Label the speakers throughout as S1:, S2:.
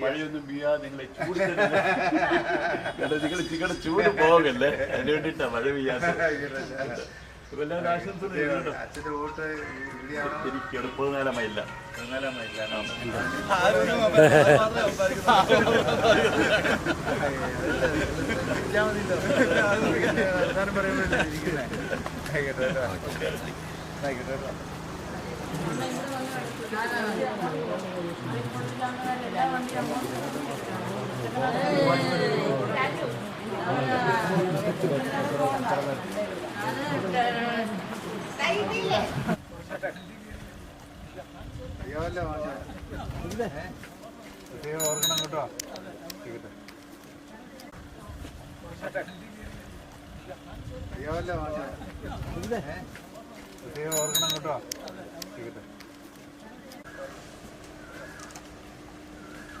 S1: മഴയൊന്നും വീഴാതെ നിങ്ങളെ ചൂട് നിങ്ങൾ നിങ്ങളുടെ ചൂട് പോകല്ലേ അതിന് വേണ്ടിട്ടാ മഴ വീഴാത്ത എല്ലാവരും ആശംസ എനിക്ക് എളുപ്പകാലമായില്ല.
S2: ആയിക്കോട്ടെ കേട്ടോ. ആയിക്കോട്ടെ കേട്ടോ. അറിയാമല്ലോ? പ്രത്യേകം ഓർക്കണം കേട്ടോ. കേട്ടോ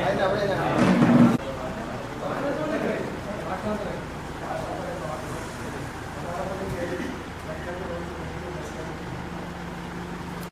S2: 来一点儿味道